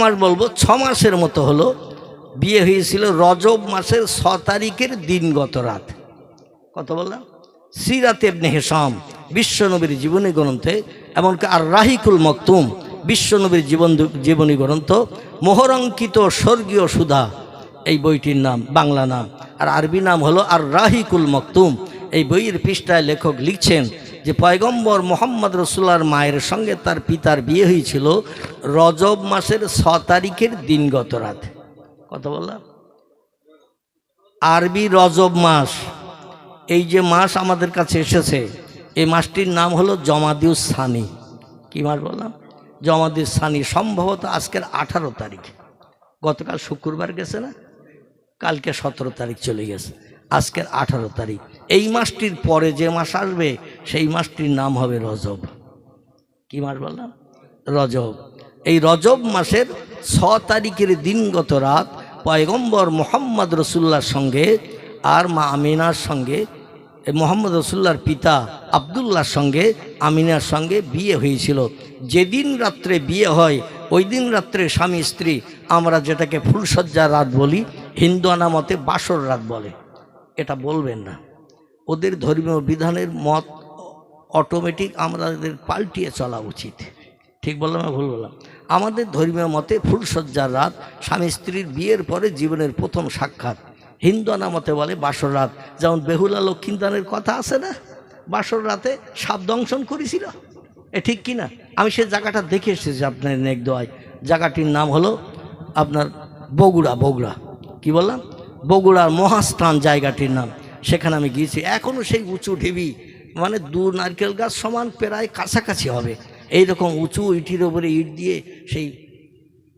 মাস বলব, ছ মাসের মতো হলো। বিয়ে হয়েছিল রজব মাসের ছ তারিখের দিনগত রাত। কত বললাম? সিরাত এবনে বিশ্বনবীর জীবনী গ্রন্থে, এমনকি আর রাহিকুল মকতুম, বিশ্বনবীর জীবন জীবনী গ্রন্থ, মোহরঙ্কিত স্বর্গীয় সুধা, এই বইটির নাম, বাংলা নাম। আর আরবি নাম হলো আর রাহিকুল মকতুম। এই বইয়ের পৃষ্ঠায় লেখক লিখছেন যে পয়গম্বর মোহাম্মদ রসুল্লার মায়ের সঙ্গে তার পিতার বিয়ে হয়েছিল রজব মাসের ছ তারিখের দিনগত রাত। কত বললাম? আরবি রজব মাস, এই যে মাস আমাদের কাছে এসেছে, এই মাসটির নাম হলো জমাদিউস সানি। কি মাস বললাম? জমাদিউস সানি সম্ভবত আজকের আঠারো তারিখ। গতকাল শুক্রবার গেছে না? কালকে সতেরো তারিখ চলে গেছে। আজকের আঠারো তারিখ। এই মাসটির পরে যে মাস আসবে, সেই মাসটির নাম হবে রজব। কি মাস বললাম? রজব। এই রজব মাসের ছ তারিখের দিনগত রাত পয়গম্বর মোহাম্মদ রসুল্লার সঙ্গে আর মা আমিনার সঙ্গে মোহাম্মদ রসুল্লার পিতা আবদুল্লার সঙ্গে, আমিনার সঙ্গে বিয়ে হয়েছিল। যেদিন রাত্রে বিয়ে হয়, ওই দিন রাত্রে স্বামী স্ত্রী, আমরা যেটাকে ফুলসজ্জার রাত বলি হিন্দু আনামতে বাসর রাত বলে। এটা বলবেন না। ওদের ধর্মীয় বিধানের মত অটোমেটিক আমাদের পাল্টিয়ে চলা উচিত। ঠিক বললাম ভুল বললাম? আমাদের ধর্মীয় মতে ফুলসজ্জার রাত স্বামী স্ত্রীর বিয়ের পরে জীবনের প্রথম সাক্ষাৎ। হিন্দু মতে বলে বাসর রাত। যেমন বেহুলা লক্ষ্মীদানের কথা আছে না? বাসর রাতে সাপ দংশন করেছিল। এ ঠিক কি না? আমি সে জায়গাটা দেখে এসেছি আপনার নেক দোয়ায়। জায়গাটির নাম হলো আপনার বগুড়া বগুড়া। কি বললাম? বগুড়ার মহাস্থান জায়গাটির নাম। সেখানে আমি গিয়েছি। এখনও সেই উঁচু ঢিবি মানে দু নারকেল গাছ সমান প্রায় কাছাকাছি হবে। এই রকম উঁচু ইটির ওপরে ইট দিয়ে সেই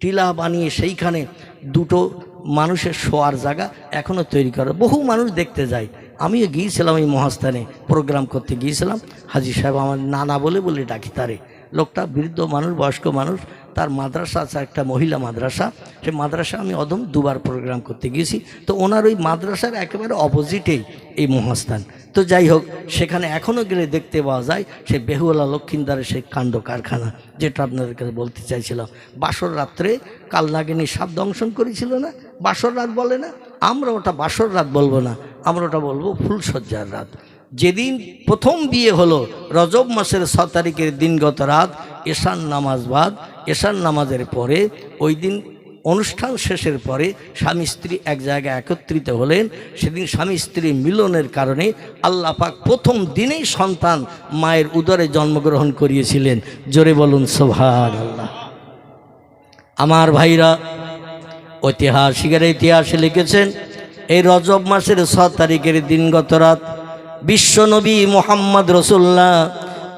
টিলা বানিয়ে সেইখানে দুটো মানুষের শোয়ার জায়গা এখনও তৈরি করে। বহু মানুষ দেখতে যায়। আমিও গিয়েছিলাম এই মহাস্থানে, প্রোগ্রাম করতে গিয়েছিলাম। হাজি সাহেব আমার নানা বলে বলে ডাকি তারে। লোকটা বৃদ্ধ মানুষ, বয়স্ক মানুষ, তার মাদ্রাসা আছে একটা মহিলা মাদ্রাসা। সে মাদ্রাসা আমি অদম দুবার প্রোগ্রাম করতে গিয়েছি। তো ওনার ওই মাদ্রাসার একেবারে অপোজিটেই এই মহাস্থান। তো যাই হোক, সেখানে এখনও গেলে দেখতে পাওয়া যায়, সে বেহুলা লক্ষিন্দারের সেই কাণ্ড কারখানা, যেটা আপনাদের কাছে বলতে চাইছিলাম। বাসর রাত্রে কাল নাগিনী সাপ দংশন করেছিল না? বাসর রাত বলে না? আমরা ওটা বাসর রাত বলব না। আমরা ওটা বলব ফুলসজ্জার রাত। যেদিন প্রথম বিয়ে হলো, রজব মাসের ছ তারিখের দিনগত রাত এশান নামাজ বাদ এশান নামাজের পরে, ওই দিন অনুষ্ঠান শেষের পরে স্বামী স্ত্রী এক জায়গায় একত্রিত হলেন। সেদিন স্বামী স্ত্রী মিলনের কারণে আল্লাহ পাক প্রথম দিনেই সন্তান মায়ের উদরে জন্মগ্রহণ করিয়েছিলেন। জোরে বলুন সোভান আল্লাহ আমার ভাইরা, ঐতিহাসিকের ইতিহাসে লিখেছেন, এই রজব মাসের ছ তারিখের দিনগত রাত বিশ্বনবী মোহাম্মদ রসুল্লাহ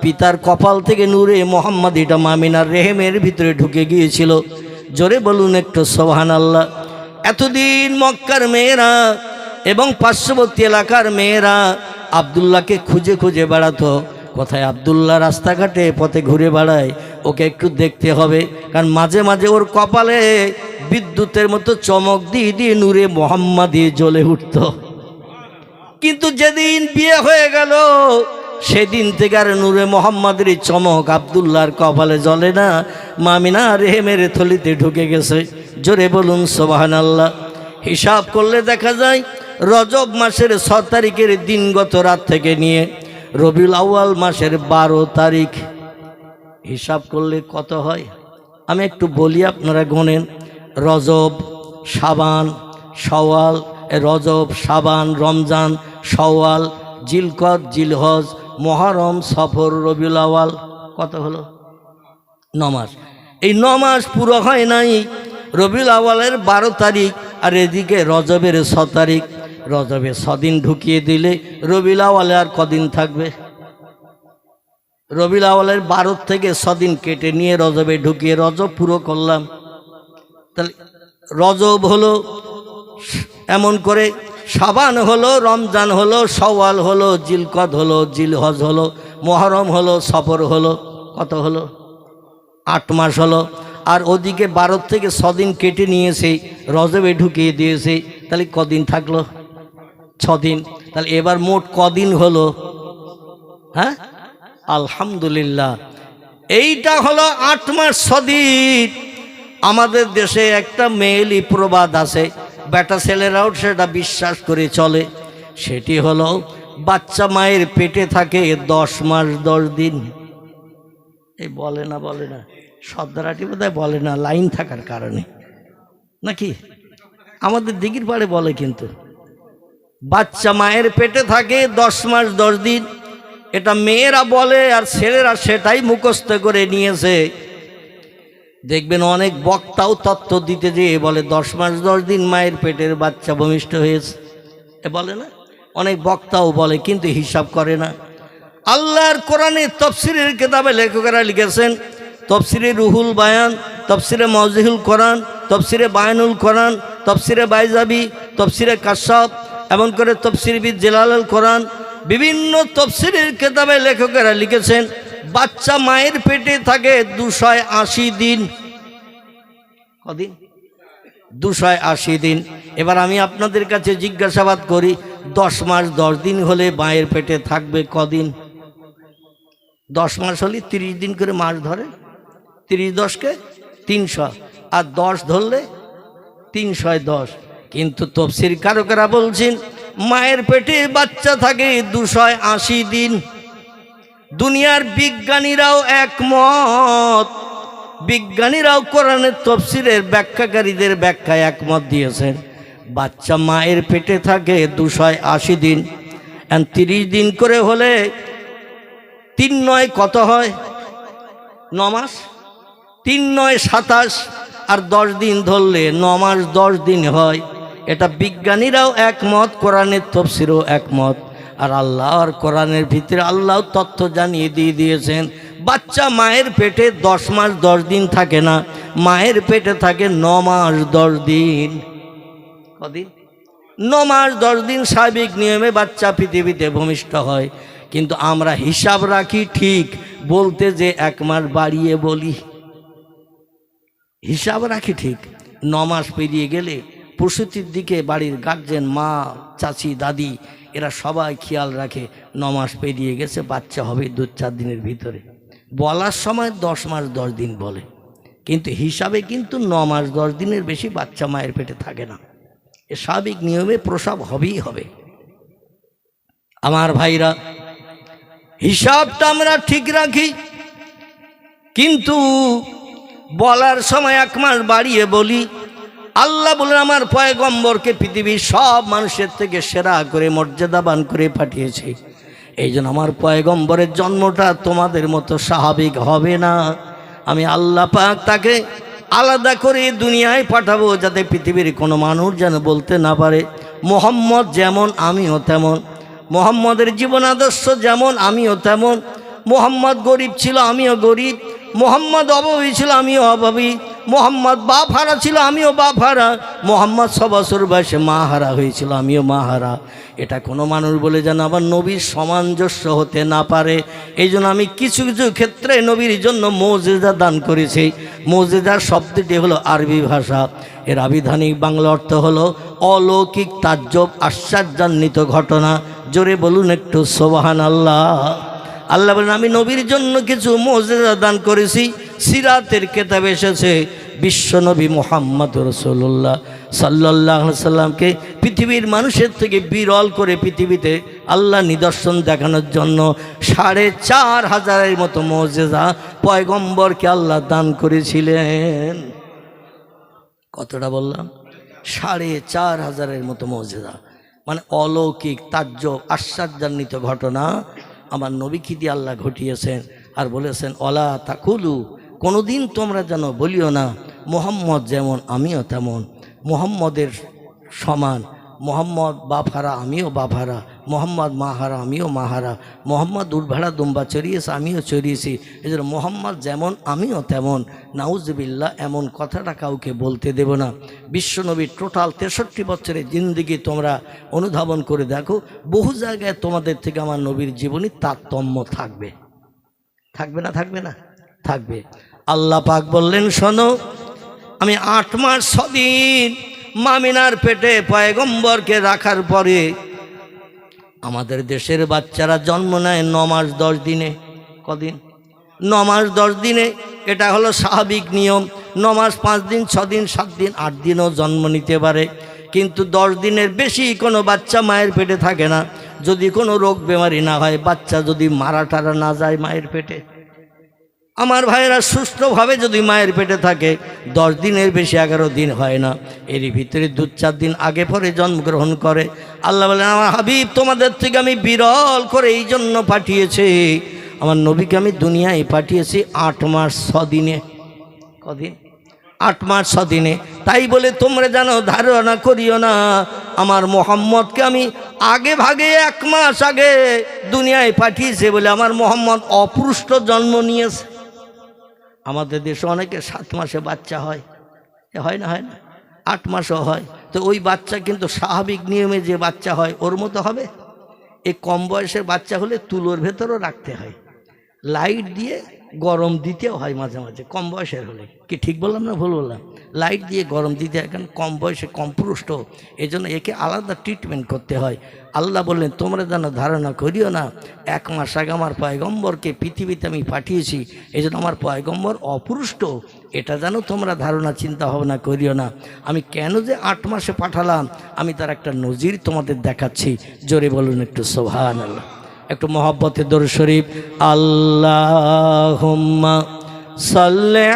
পিতার কপাল থেকে নূরে মোহাম্মদ এটা মামিনার রেহেমের ভিতরে ঢুকে গিয়েছিল। জোরে বলুন একটু সোহান আল্লাহ এতদিন মক্কার মেয়েরা এবং পার্শ্ববর্তী এলাকার মেয়েরা আবদুল্লাহকে খুঁজে খুঁজে বেড়াতো। কোথায় আবদুল্লাহ রাস্তাঘাটে পথে ঘুরে বেড়ায়, ওকে একটু দেখতে হবে। কারণ মাঝে মাঝে ওর কপালে বিদ্যুতের মতো চমক দিয়ে দিয়ে নূরে মোহাম্মদ জ্বলে উঠত। কিন্তু যেদিন বিয়ে হয়ে গেল, সেদিন থেকে আর নূরে মোহাম্মদের চমক আবদুল্লাহর কপালে জ্বলে না। মামিনা রেহেমের থলিতে ঢুকে গেছে। জোরে বলুন সোবাহান আল্লাহ হিসাব করলে দেখা যায়, রজব মাসের ছ তারিখের দিনগত রাত থেকে নিয়ে রবিউল আউয়াল মাসের বারো তারিখ। হিসাব করলে কত হয়? আমি একটু বলি আপনারা গোনেন। রজব, সাবান সওয়াল রজব, সাবান, রমজান সওয়াল, জিলকত, জিলহজ, মহরম, সফর, রবিউল আওয়াল কত হলো? নমাস এই নমাস পুরো হয় নাই রবিউল আওয়ালের বারো তারিখ আর এদিকে রজবের ছ তারিখ। রজবে ছদিন ঢুকিয়ে দিলে রবিউল আওয়ালে আর কদিন থাকবে? রবিউল আওয়ালের বারো থেকে ছদিন কেটে নিয়ে রজবে ঢুকিয়ে রজব পুরো করলাম। তাহলে রজব হলো এমন করে সাবান হলো, রমজান হলো, সওয়াল হলো জিলকদ হলো, জিলহজ হলো, মহরম হলো, সফর হলো, কত হলো? আট মাস হলো। আর ওদিকে বারো থেকে ছদিন কেটে নিয়েছে, রজবে ঢুকিয়ে দিয়েছে, তাহলে কদিন থাকল? ছদিন। তাহলে এবার মোট কদিন হলো? হ্যাঁ? আলহামদুলিল্লাহ। এইটা হলো আট মাস, ছদিন। আমাদের দেশে একটা মেয়েলি প্রবাদ আছে বেটা ছেলেরাও সেটা বিশ্বাস করে চলে। সেটি হলো, বাচ্চা মায়ের পেটে থাকে দশ মাস দশ দিন। এই বলে না বলে না। সর্দারাটি বোধ বলে না, লাইন থাকার কারণে। নাকি? আমাদের দিঘির পাড়ে বলে কিন্তু। বাচ্চা মায়ের পেটে থাকে দশ মাস দশ দিন। এটা মেয়েরা বলে আর ছেলেরা সেটাই মুখস্থ করে নিয়েছে। দেখবেন অনেক বক্তাও তত্ত্ব দিতে যেয়ে বলে, দশ মাস দশ দিন মায়ের পেটের বাচ্চা ভূমিষ্ঠ হয়েছে। এ বলে না? অনেক বক্তাও বলে, কিন্তু হিসাব করে না। আল্লাহর কোরআনের তফসিরের কেতাবে লেখকেরা লিখেছেন, তফসিরে রুহুল বায়ান, তফসিরে মজিহুল কোরআন, তফসিরে বায়ানুল কোরআন, তফসিরে বাইজাবি, তফসিরে কাশ্যাপ এমন করে তফসিরবিদ জেলাল কোরআন, বিভিন্ন তফসিরের কেতাবে লেখকেরা লিখেছেন বাচ্চা মায়ের পেটে থাকে দুশয় আশি দিন। কদিন? দুশয় আশি দিন। এবার আমি আপনাদের কাছে জিজ্ঞাসাবাদ করি, দশ মাস দশ দিন হলে মায়ের পেটে থাকবে কদিন? দশ মাস হলে তিরিশ দিন করে মাস ধরে। তিরিশ দশকে তিনশো। আর দশ ধরলে তিনশয় দশ। কিন্তু তফসির কারকেরা বলছেন, মায়ের পেটে বাচ্চা থাকে দুশয় আশি দিন। দুনিয়ার বিজ্ঞানীরাও একমত। বিজ্ঞানীরাও কোরআনের তফসিলের ব্যাখ্যাকারীদের ব্যাখ্যায় একমত দিয়েছেন। বাচ্চা মায়ের পেটে থাকে দুশয় আশি দিন তিরিশ দিন করে হলে তিন নয় কত হয়? ন মাস? তিন নয় সাতাশ, আর দশ দিন ধরলে ন মাস দশ দিন হয়। এটা বিজ্ঞানীরাও একমত, কোরআনের তফসিরও একমত। আর আল্লাহর কোরআনের ভিতরে আল্লাহ তথ্য জানিয়ে দিয়ে দিয়েছেন। বাচ্চা মায়ের পেটে দশ মাস দশ দিন থাকে না, মায়ের পেটে থাকে ন মাস দশ দিন। কদিন? ন মাস দশ দিন স্বাভাবিক নিয়মে বাচ্চা পৃথিবীতে ভূমিষ্ঠ হয়। কিন্তু আমরা হিসাব রাখি ঠিক, বলতে যে এক মাস বাড়িয়ে বলি। হিসাব রাখি ঠিক, ন মাস পেরিয়ে গেলে প্রসূতির দিকে বাড়ির গার্জেন মা, চাচি, দাদি এরা সবাই খেয়াল রাখে ন মাস পেরিয়ে গেছে, বাচ্চা হবে দু চার দিনের ভিতরে। বলার সময় দশ মাস দশ দিন বলে। কিন্তু হিসাবে কিন্তু ন মাস দশ দিনের বেশি বাচ্চা মায়ের পেটে থাকে না। এ স্বাভাবিক নিয়মে প্রসব হবেই হবে। আমার ভাইরা, হিসাবটা আমরা ঠিক রাখি। কিন্তু বলার সময় এক মাস বাড়িয়ে বলি আল্লাহ বলে আমার পয়গম্বরকে পৃথিবীর সব মানুষের থেকে সেরা করে, মর্যাদাবান করে পাঠিয়েছে। এই জন্য আমার পয়গম্বরের জন্মটা তোমাদের মতো স্বাভাবিক হবে না। আমি আল্লাহ পাক তাকে আলাদা করে দুনিয়ায় পাঠাবো, যাতে পৃথিবীর কোনো মানুষ যেন বলতে না পারে, মোহাম্মদ যেমন, আমিও তেমন। মোহাম্মদের জীবন আদর্শ যেমন, আমিও তেমন। মোহাম্মদ গরিব ছিল, আমিও গরিব। মোহাম্মদ অভাবী ছিল, আমিও অভাবী। মোহাম্মদ বাপ হারা ছিল, আমিও বাপ হারা মোহাম্মদ সবাসুর বয়সে মা হারা হয়েছিল, আমিও মা হারা এটা কোনো মানুষ বলে যেন আবার নবীর সামঞ্জস্য হতে না পারে। এই জন্য আমি কিছু কিছু ক্ষেত্রে নবীর জন্য মৌজেদা দান করেছি। মৌজেদার শব্দটি হলো আরবি ভাষা। এর আবিধানিক বাংলা অর্থ হলো অলৌকিক তাজ্জব, আশ্চর্যান্বিত ঘটনা। জোরে বলুন একটু সোবাহান আল্লাহ আল্লাহ বলেন, আমি নবীর জন্য কিছু মর্যাদা দান করেছি। সিরাতের কেতাব এসেছে বিশ্বনবী মোহাম্মদ রসুল্লাহ সাল্লাহ সাল্লামকে। পৃথিবীর মানুষের থেকে বিরল করে পৃথিবীতে আল্লাহ নিদর্শন দেখানোর জন্য সাড়ে চার হাজারের মতো মর্যাদা পয়গম্বরকে আল্লাহ দান করেছিলেন। কতটা বললাম? সাড়ে চার হাজারের মতো মর্যাদা মানে অলৌকিক, তাজ্জব, আশ্চর্যান্বিত ঘটনা। আমার নবীকে দিয়ে আল্লাহ ঘটিয়েছেন? আর বলেছেন, অলা তাকুলু, কোনোদিন তোমরা যেন বলিও না, মোহাম্মদ যেমন আমিও তেমন, মোহাম্মদের সমান মোহাম্মদ বাফারা আমিও বাফারা মোহাম্মদ মাহারা আমিও মাহারা, মোহাম্মদ উর্ভাড়া দুম্বা চড়িয়েছে আমিও চড়িয়েছি এই জন্য মোহাম্মদ যেমন, আমিও তেমন। নাউজবিল্লা এমন কথাটা কাউকে বলতে দেব না। বিশ্বনবীর টোটাল তেষট্টি বছরের জিন্দিগি তোমরা অনুধাবন করে দেখো। বহু জায়গায় তোমাদের থেকে আমার নবীর জীবনী তারতম্য থাকবে। থাকবে না থাকবে না? থাকবে। আল্লাহ পাক বললেন, শোনো, আমি আট মাস ছদিন মামিনার পেটে পয়গম্বরকে রাখার পরে আমাদের দেশের বাচ্চারা জন্ম নেয় ন মাস দশ দিনে। কদিন? ন মাস দশ দিনে। এটা হলো স্বাভাবিক নিয়ম। ন মাস, পাঁচ দিন, ছ দিন, সাত দিন, আট দিনও জন্ম নিতে পারে। কিন্তু দশ দিনের বেশি কোনো বাচ্চা মায়ের পেটে থাকে না। যদি কোনো রোগ বেমারি না হয়, বাচ্চা যদি মারা টারা না যায় মায়ের পেটে আমার ভাইয়েরা সুস্থভাবে যদি মায়ের পেটে থাকে, দশ দিনের বেশি এগারো দিন হয় না। এরই ভিতরে দু চার দিন আগে পরে জন্মগ্রহণ করে। আল্লাহ বলেন, আমার হাবিব, তোমাদের থেকে আমি বিরল করে এই জন্য পাঠিয়েছি। আমার নবীকে আমি দুনিয়ায় পাঠিয়েছি আট মাস ছদিনে কদিন? আট মাস ছদিনে তাই বলে তোমরা যেন ধারণা করিও না, আমার মোহাম্মদকে আমি আগে ভাগে এক মাস আগে দুনিয়ায় পাঠিয়েছে বলে আমার মোহাম্মদ অপুষ্ট জন্ম নিয়েছে। আমাদের দেশে অনেকে সাত মাসে বাচ্চা হয়। হয় না হয় না? আট মাসও হয়। তো ওই বাচ্চা কিন্তু স্বাভাবিক নিয়মে যে বাচ্চা হয়, ওর মতো হবে? এই কম বয়সের বাচ্চা হলে তুলোর ভেতরও রাখতে হয়। লাইট দিয়ে গরম দিতেও হয় মাঝে মাঝে, কম বয়সের হলে। কি ঠিক বললাম না ভুল বললাম? লাইট দিয়ে গরম দিতে কারণ কম বয়সে কম পুরুষ্ট এই জন্য একে আলাদা ট্রিটমেন্ট করতে হয়। আল্লাহ বললেন, তোমরা যেন ধারণা করিও না, এক মাস আগে আমার পয়গম্বরকে পৃথিবীতে আমি পাঠিয়েছি এই জন্য আমার পয়গম্বর অপুরুষ্ট এটা যেন তোমরা ধারণা চিন্তা ভাবনা করিও না। আমি কেন যে আট মাসে পাঠালাম, আমি তার একটা নজির তোমাদের দেখাচ্ছি। জোরে বলুন একটু সোহান একটু মহব্বতে দর শরীফ আল্লাহ সাল্লে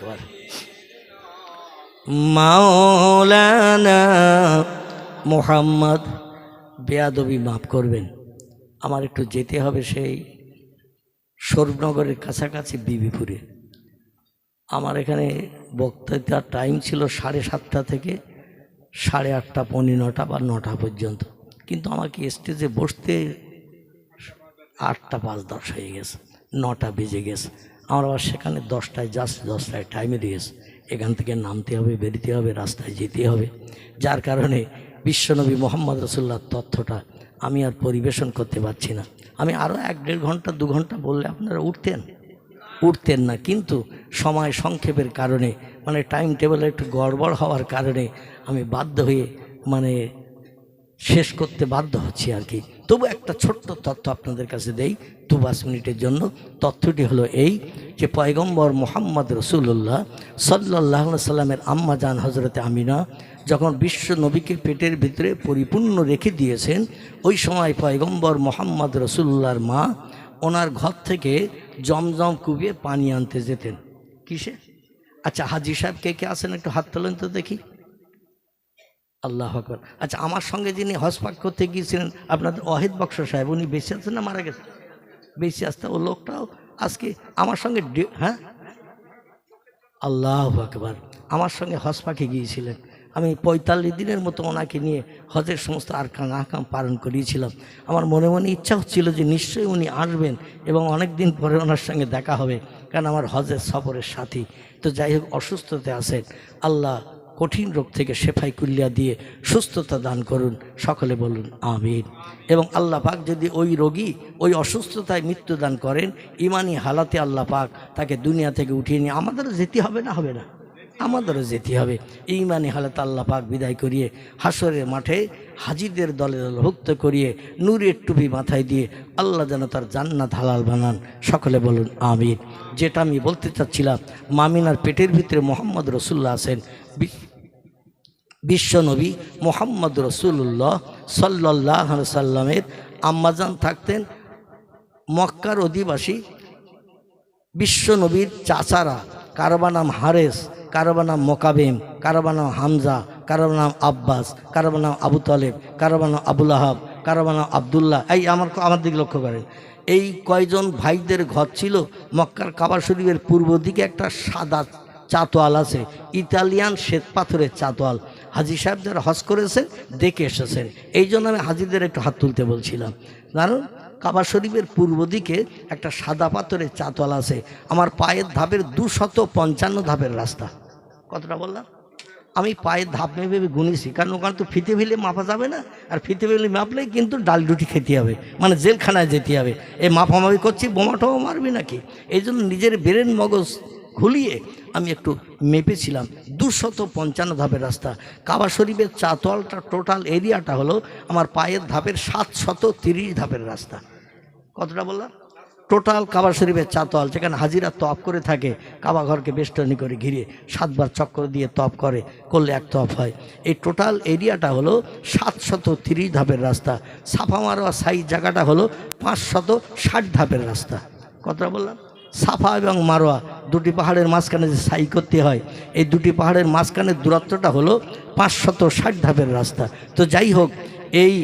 আকবার মাওলানা মোহাম্মদ, বেয়াদবি মাফ করবেন। আমার একটু যেতে হবে সেই সরবনগরের কাছাকাছি বিবিপুরে। আমার এখানে বক্তৃতার টাইম ছিল সাড়ে সাতটা থেকে সাড়ে আটটা, পৌনে নটা বা নটা পর্যন্ত। কিন্তু আমাকে স্টেজে বসতে আটটা পাঁচ দশ হয়ে গেছে, নটা বেজে গেছে। আমার আবার সেখানে দশটায় জাস্ট দশটায় টাইমে দিয়েছে। এখান থেকে নামতে হবে, বেরিতে হবে, রাস্তায় যেতে হবে। যার কারণে বিশ্বনবী মোহাম্মদ রসুল্লার তথ্যটা আমি আর পরিবেশন করতে পারছি না। আমি আরও এক দেড় ঘণ্টা, দু ঘণ্টা বললে আপনারা উঠতেন? উঠতেন না। কিন্তু সময় সংক্ষেপের কারণে মানে টাইম টেবিল একটু গড়বড় হওয়ার কারণে আমি বাধ্য হয়ে মানে শেষ করতে বাধ্য হচ্ছি আর কি। তবু একটা ছোট্ট তথ্য আপনাদের কাছে দেই দু পাঁচ মিনিটের জন্য। তথ্যটি হলো এই যে পয়গম্বর মোহাম্মদ রসুল্লাহ সাল্লাহ সাল্লামের আম্মা জান হজরতে আমিনা যখন বিশ্ব নবীকে পেটের ভিতরে পরিপূর্ণ রেখে দিয়েছেন, ওই সময় পয়গম্বর মোহাম্মদ রসুল্লাহর মা ওনার ঘর থেকে জমজম কুবিয়ে পানি আনতে যেতেন। কিসে? আচ্ছা হাজি সাহেব কে কে আসেন একটু হাত তোলেন তো দেখি। আল্লাহ আকবর। আচ্ছা আমার সঙ্গে যিনি হসপাক করতে গিয়েছিলেন, আপনাদের অহিত বক্স সাহেব, উনি বেঁচে আছেন না মারা গেছেন? বেঁচে আসতে ও লোকটাও আজকে আমার সঙ্গে হ্যাঁ? আল্লাহ আকবর। আমার সঙ্গে হজ পাখি গিয়েছিলেন। আমি পঁয়তাল্লিশ দিনের মতো ওনাকে নিয়ে হজের সমস্ত আর কাম আকাম পালন করিয়েছিলাম। আমার মনে মনে ইচ্ছা হচ্ছিল যে নিশ্চয়ই উনি আসবেন এবং অনেক দিন পরে ওনার সঙ্গে দেখা হবে, কারণ আমার হজের সফরের সাথী। তো যাই হোক অসুস্থতে আছেন। আল্লাহ কঠিন রোগ থেকে শেফাই কুল্লিয়া দিয়ে সুস্থতা দান করুন। সকলে বলুন, আমিন। এবং আল্লাহ পাক যদি ওই রোগী ওই অসুস্থতায় মৃত্যু দান করেন, ইমানি হালাতে আল্লাহ পাক তাকে দুনিয়া থেকে উঠিয়ে নিয়ে, আমাদেরও যেতে হবে না হবে না। আমাদেরও যেতে হবে। ইমানি হালাত আল্লাহ পাক বিদায় করিয়ে হাসরের মাঠে হাজিদের দলে দলভুক্ত করিয়ে, নূরের টুপি মাথায় দিয়ে আল্লাহ যেন তার জান্নাত হালাল বানান। সকলে বলুন আমির যেটা আমি বলতে চাচ্ছিলাম, মামিনার পেটের ভিতরে মোহাম্মদ রসুল্লাহ আছেন বিশ্বনবী মোহাম্মদ রসুল্লাহ সাল্লাহ সাল্লামের আম্মাজান থাকতেন মক্কার অধিবাসী বিশ্বনবীর চাচারা। কারবা নাম হারেস, কারবা নাম মোকাবেম, কারবা নাম হামজা, কারবা নাম আব্বাস, কারবা নাম আবু তালেব, কারবা নাম আবুল আহাব কারবা নাম আবদুল্লাহ। এই আমার আমার দিকে লক্ষ্য করেন। এই কয়জন ভাইদের ঘর ছিল? মক্কার কাবা শরীফের পূর্ব দিকে একটা সাদা চাতোয়াল আছে, ইতালিয়ান শ্বেত পাথরের চাতোয়াল। হাজি সাহেব যারা হজ করেছেন দেখে এসেছেন এই জন্য আমি হাজিদের একটু হাত তুলতে বলছিলাম। কারণ কাবা শরীফের পূর্ব দিকে একটা সাদা পাথরের চাতল আছে। আমার পায়ের ধাপের দুশত পঞ্চান্ন ধাপের রাস্তা। কতটা বললাম? আমি পায়ের ধাপ ভেবে গুনেছি। কারণ ওখানে তো ফিতে ফেলে মাপা যাবে না। আর ফিতে ফেলে মাপলেই কিন্তু ডাল রুটি খেতে হবে। মানে জেলখানায় যেতে হবে। এই মাপামাপি করছি বোমাটাও মারবি নাকি? এই জন্য নিজের ব্রেন মগজ ঘুলিয়ে আমি একটু মেপেছিলাম। দুশত পঞ্চান্ন ধাপের রাস্তা। কাবা শরীফের চাতলটা, টোটাল এরিয়াটা হলো আমার পায়ের ধাপের সাতশত তিরিশ ধাপের রাস্তা। কতটা বললাম? টোটাল কাবা শরীফের চাতল, যেখানে হাজিরা তপ করে থাকে, কাবা ঘরকে বেষ্টনী করে ঘিরে সাতবার চক্কর দিয়ে তপ করে, করলে এক তপ হয়। এই টোটাল এরিয়াটা হলো সাতশত তিরিশ ধাপের রাস্তা। সাফা মারোয়া সাইজ জায়গাটা হলো পাঁচশত ষাট ধাপের রাস্তা। কতটা বললাম? সাফা এবং মারোয়া দুটি পাহাড়ের মাঝখানে যে সাই করতে হয়, এই দুটি পাহাড়ের মাঝখানের দূরত্বটা হলো পাঁচশত ষাট ধাপের রাস্তা। তো যাই হোক, এই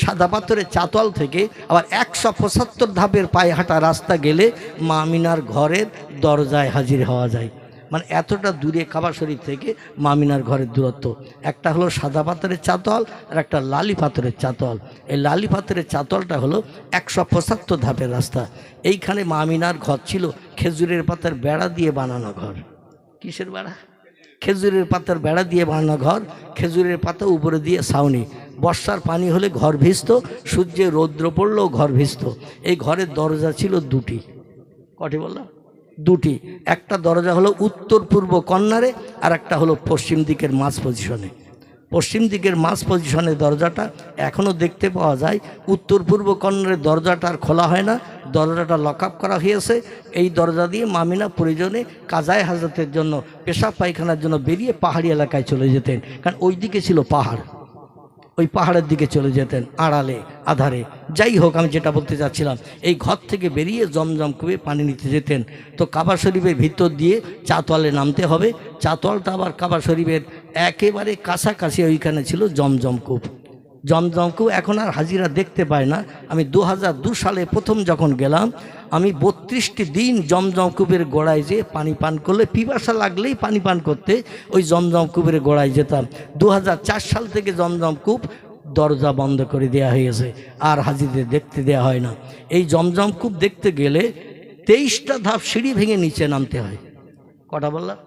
সাদা পাথরের চাতল থেকে আবার একশো পঁচাত্তর ধাপের পায়ে হাঁটা রাস্তা গেলে মামিনার ঘরের দরজায় হাজির হওয়া যায়। মানে এতটা দূরে কাবা শরীফ থেকে মামিনার ঘরের দূরত্ব। একটা হলো সাদা পাথরের চাতল, আর একটা লালি পাথরের চাতল। এই লালি পাথরের চাতলটা হলো একশো পঁচাত্তর ধাপের রাস্তা। এইখানে মামিনার ঘর ছিল খেজুরের পাতার বেড়া দিয়ে বানানো ঘর। কিসের বেড়া? খেজুরের পাতার বেড়া দিয়ে বানানো ঘর, খেজুরের পাতা উপরে দিয়ে ছাউনি। বর্ষার পানি হলে ঘর ভিজত সূর্যে রৌদ্র পড়লেও ঘর ভিজত। এই ঘরের দরজা ছিল দুটি। কটি বললাম? দুটি। একটা দরজা হলো উত্তর পূর্ব কর্নারে আর একটা হলো পশ্চিম দিকের মাঝ পজিশনে পশ্চিম দিকের মাঝ পজিশনের দরজাটা এখনও দেখতে পাওয়া যায়। উত্তর পূর্ব কর্নারের দরজাটা আর খোলা হয় না। দরজাটা লক আপ করা হয়েছে। এই দরজা দিয়ে মামিনা প্রয়োজনে কাজায় হাজতের জন্য পেশাব পায়খানার জন্য বেরিয়ে পাহাড়ি এলাকায় চলে যেতেন। কারণ ওই দিকে ছিল পাহাড়। ওই পাহাড়ের দিকে চলে যেতেন আড়ালে, আধারে। যাই হোক, আমি যেটা বলতে চাচ্ছিলাম, এই ঘর থেকে বেরিয়ে জমজম কুয়ে পানি নিতে যেতেন। তো কাবা শরীফের ভিতর দিয়ে চাতোয়ালে নামতে হবে। চাতোয়ালটা আবার কাবা শরীফের একেবারে কাছাকাছি ওইখানে ছিল জমজম কূপ। জমজম কূপ এখন আর হাজিরা দেখতে পায় না। আমি দু সালে প্রথম যখন গেলাম, আমি বত্রিশটি দিন জমজম কূপের গোড়ায় যেয়ে পানি পান করলে, পিপাসা লাগলেই পানি পান করতে ওই জমজম কূপের গোড়ায় যেতাম। দু হাজার চার সাল থেকে জমজম কূপ দরজা বন্ধ করে দেওয়া হয়েছে, আর হাজিদের দেখতে দেওয়া হয় না। এই জমজম কূপ দেখতে গেলে তেইশটা ধাপ সিঁড়ি ভেঙে নিচে নামতে হয়। কটা বললাম?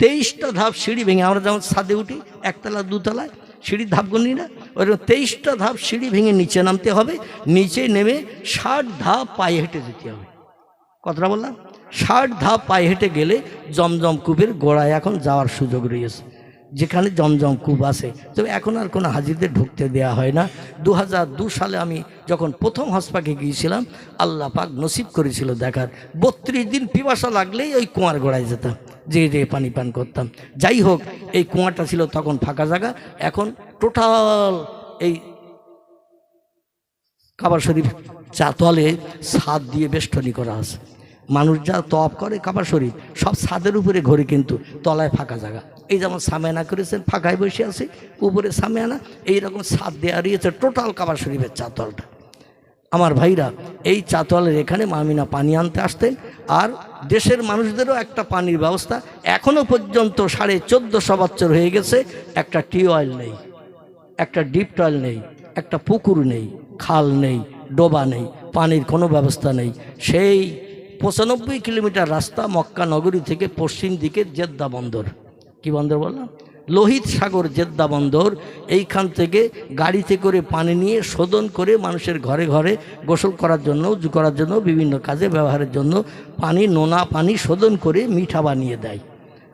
তেইশটা ধাপ সিঁড়ি ভেঙে, আমরা যেমন ছাদে উঠি একতলা দুতলায়, সিঁড়ির ধাপ গুনি না? ওইরকম তেইশটা ধাপ সিঁড়ি ভেঙে নিচে নামতে হবে, নিচে নেমে ষাট ধাপ পায়ে হেঁটে যেতে হবে। কথাটা বললাম? ষাট ধাপ পায়ে হেঁটে গেলে জমজম কূপের গোড়ায় এখন যাওয়ার সুযোগ রয়েছে। যেখানে জমজম কূপ আছে। তবে এখন আর কোনো হাজিদের ঢুকতে দেওয়া হয় না। দু দু সালে আমি যখন প্রথম হসপাকে গিয়েছিলাম, আল্লাহ পাক নসিব করেছিল দেখার। বত্রিশ দিন পিপাসা লাগলেই ওই কুয়ার গোড়ায় যেতাম, যে যে পানি পান করতাম। যাই হোক, এই কুয়াটা ছিল তখন ফাঁকা জায়গা। এখন টোটাল এই কাবার শরীফ চাতলে ছাদ দিয়ে বেষ্টনী করা আছে। মানুষ যা তপ করে কাবার শরীফ সব ছাদের উপরে ঘরে কিন্তু তলায় ফাঁকা জায়গা। এই যেমন সামেয়ানা করেছেন, ফাঁকায় বসে আছে, উপরে সামেয়ানা, এইরকম ছাদ দেওয়া রয়েছে টোটাল কাবার শরীফের চাতলটা। আমার ভাইরা, এই চাতলের এখানে মামিনা পানি আনতে আসতেন, আর দেশের মানুষদেরও একটা পানির ব্যবস্থা এখনও পর্যন্ত সাড়ে চোদ্দোশো বছর হয়ে গেছে, একটা টিউবওয়েল নেই, একটা ডিপ টয়েল নেই, একটা পুকুর নেই, খাল নেই, ডোবা নেই, পানির কোনো ব্যবস্থা নেই। সেই পঁচানব্বই কিলোমিটার রাস্তা মক্কা নগরী থেকে পশ্চিম দিকে জেদ্দা বন্দর। কি বন্দর বললাম লোহিত সাগর জেদ্দা বন্দর। এইখান থেকে গাড়িতে করে পানি নিয়ে শোধন করে মানুষের ঘরে ঘরে গোসল করার জন্য, উজু করার জন্য, বিভিন্ন কাজে ব্যবহারের জন্য পানি, নোনা পানি শোধন করে মিঠা বানিয়ে দেয়।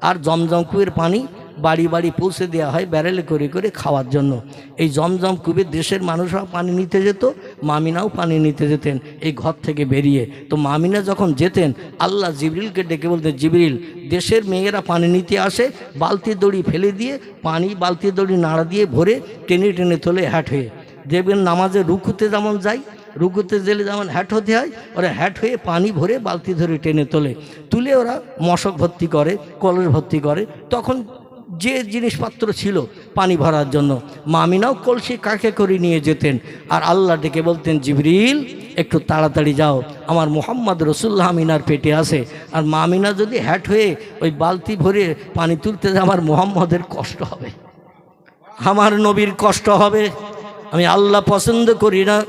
আর জমজমকুয়ের পানি বাড়ি বাড়ি পৌঁছে দেওয়া হয় ব্যারেলে করে করে খাওয়ার জন্য। এই জমজম কুবে দেশের মানুষরাও পানি নিতে যেত, মামিনাও পানি নিতে যেতেন এই ঘর থেকে বেরিয়ে। তো মামিনা যখন যেতেন, আল্লাহ জিবরিলকে ডেকে বলতেন, জিবরিল, দেশের মেয়েরা পানি নিতে আসে, বালতি দড়ি ফেলে দিয়ে পানি বালতি দড়ি নাড়া দিয়ে ভরে টেনে টেনে তোলে হ্যাট হয়ে। দেখবেন নামাজে রুকুতে যেমন যায় রুকুতে জেলে যেমন হ্যাট হতে হয়, ওরা হ্যাট হয়ে পানি ভরে বালতি ধরে টেনে তোলে। তুলে ওরা মশক ভর্তি করে, কলস ভর্তি করে। তখন যে জিনিসপত্র ছিল পানি ভরার জন্য। মামিনাও কলসি কাকে করে নিয়ে যেতেন? আর আল্লাহ ডেকে বলতেন, জিবরিল, একটু তাড়াতাড়ি যাও। আমার মোহাম্মদ রসুল্লাহ আমিনার পেটে আসে আর মামিনা যদি হ্যাট হয়ে ওই বালতি ভরে পানি তুলতে আমার মোহাম্মদের কষ্ট হবে। আমার নবীর কষ্ট হবে। আমি আল্লাহ পছন্দ করি না।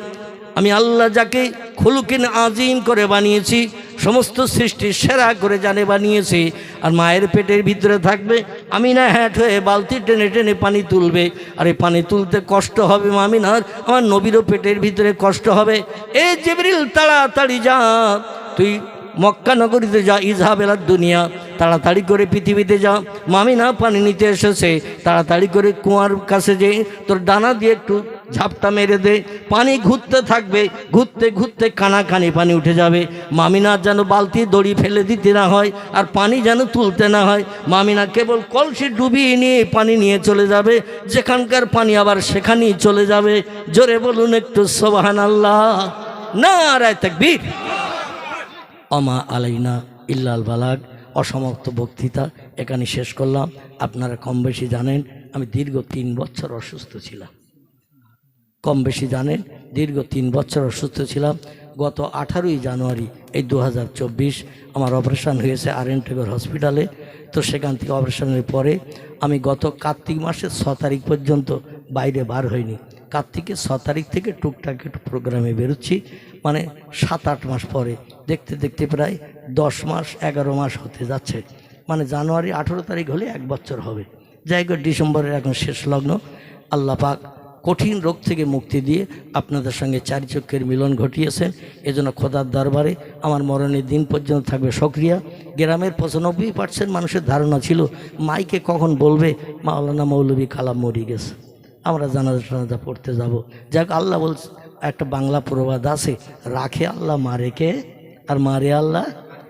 আমি আল্লাহ যাকে খুলুকিন আজিম করে বানিয়েছি, সমস্ত সৃষ্টি সেরা করে জানে বানিয়েছি, আর মায়ের পেটের ভিতরে থাকবে আমি না হ্যাট হয়ে বালতি টেনে টেনে পানি তুলবে। আর এই পানি তুলতে কষ্ট হবে মামিনার আমার নবীরও পেটের ভিতরে কষ্ট হবে। এ জিবরিল, তাড়াতাড়ি যা, তুই মক্কা নগরীতে যা ইজহাবেলার দুনিয়া, তাড়াতাড়ি করে পৃথিবীতে যা। মামিনা পানি নিতে এসেছে, তাড়াতাড়ি করে কুয়ার কাছে যে তোর ডানা দিয়ে একটু ঝাপটা মেরে দে, পানি ঘুরতে থাকবে, ঘুরতে ঘুরতে কানা কানাকানি পানি উঠে যাবে। মামিনার যেন বালতি দড়ি ফেলে দিতে না হয় আর পানি যেন তুলতে না হয়। মামিনা কেবল কলসি ডুবিয়ে নিয়ে পানি নিয়ে চলে যাবে, যেখানকার পানি আবার সেখানেই চলে যাবে। জোরে বলুন একটু সোবাহান আল্লাহ না রায় তাকবীর। অমা আলাইনা ইল্লাল বালাগ। অসমাপ্ত বক্তৃতা এখানে শেষ করলাম। আপনারা কম বেশি জানেন, আমি দীর্ঘ তিন বছর অসুস্থ ছিলাম। কম বেশি জানেন দীর্ঘ তিন বছর অসুস্থ ছিলাম। গত আঠারোই জানুয়ারি, এই দু হাজার চব্বিশ আমার অপারেশন হয়েছে আর এন টেগর হসপিটালে। তো সেখান থেকে অপারেশনের পরে আমি গত কার্তিক মাসের ছ তারিখ পর্যন্ত বাইরে বার হইনি। কার্তিকের ছ তারিখ থেকে টুকটাক একটু প্রোগ্রামে বেরোচ্ছি মানে সাত আট মাস পরে। দেখতে দেখতে প্রায় দশ মাস, এগারো মাস হতে যাচ্ছে। মানে জানুয়ারি আঠেরো তারিখ হলে এক বছর হবে। যাই হোক, ডিসেম্বরের এখন শেষ লগ্ন। আল্লাহ পাক কঠিন রোগ থেকে মুক্তি দিয়ে আপনাদের সঙ্গে চারি চক্ষের মিলন ঘটিয়েছেন এজন্য খোদার দরবারে আমার মরণের দিন পর্যন্ত থাকবে সক্রিয়া। গ্রামের পঁচানব্বই পার্সেন্ট মানুষের ধারণা ছিল, মাইকে কখন বলবে, মাওলানা মৌলবী কালাম মরি গেছে। আমরা জানাজা টানাজা পড়তে যাব। যাক, আল্লাহ বলছে, একটা বাংলা প্রবাদ আছে, রাখে আল্লাহ, মারে কে? আর মারে আল্লাহ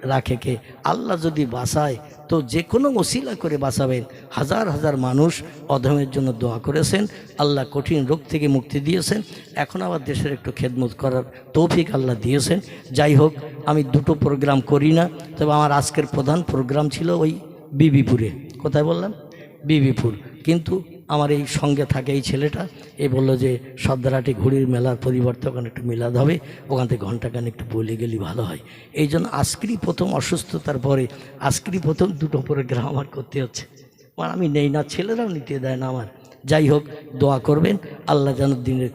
রাখে কে? আল্লাহ যদি বাঁচায়, তো যে কোনো ওসিলা করে বাঁচাবেন। হাজার হাজার মানুষ অধমের জন্য দোয়া করেছেন। আল্লাহ কঠিন রোগ থেকে মুক্তি দিয়েছেন। এখন আবার দেশের একটু খেদমত করার তৌফিক আল্লাহ দিয়েছেন। যাই হোক, আমি দুটো প্রোগ্রাম করি না, তবে আমার আজকের প্রধান প্রোগ্রাম ছিল ওই বিবিপুরে। কোথায় বললাম? বিবিপুর। কিন্তু আমার এই সঙ্গে থাকে এই ছেলেটা। এ বলল যে সর্দারাটি ঘুড়ির মেলার পরিবর্তে ওখানে একটু মিলাদ হবে, ওখান থেকে ঘন্টাখানে একটু বলে গেলি ভালো হয়। এই জন্য আজকেরই প্রথম অসুস্থতার পরে, আজকেরই প্রথম দুটো পরে গ্রাম আমার করতে হচ্ছে। আমার আমি নেই না, ছেলেরাও নিতে দেয় না আমার। যাই হোক, দোয়া করবেন, আল্লাহ যেন দিনের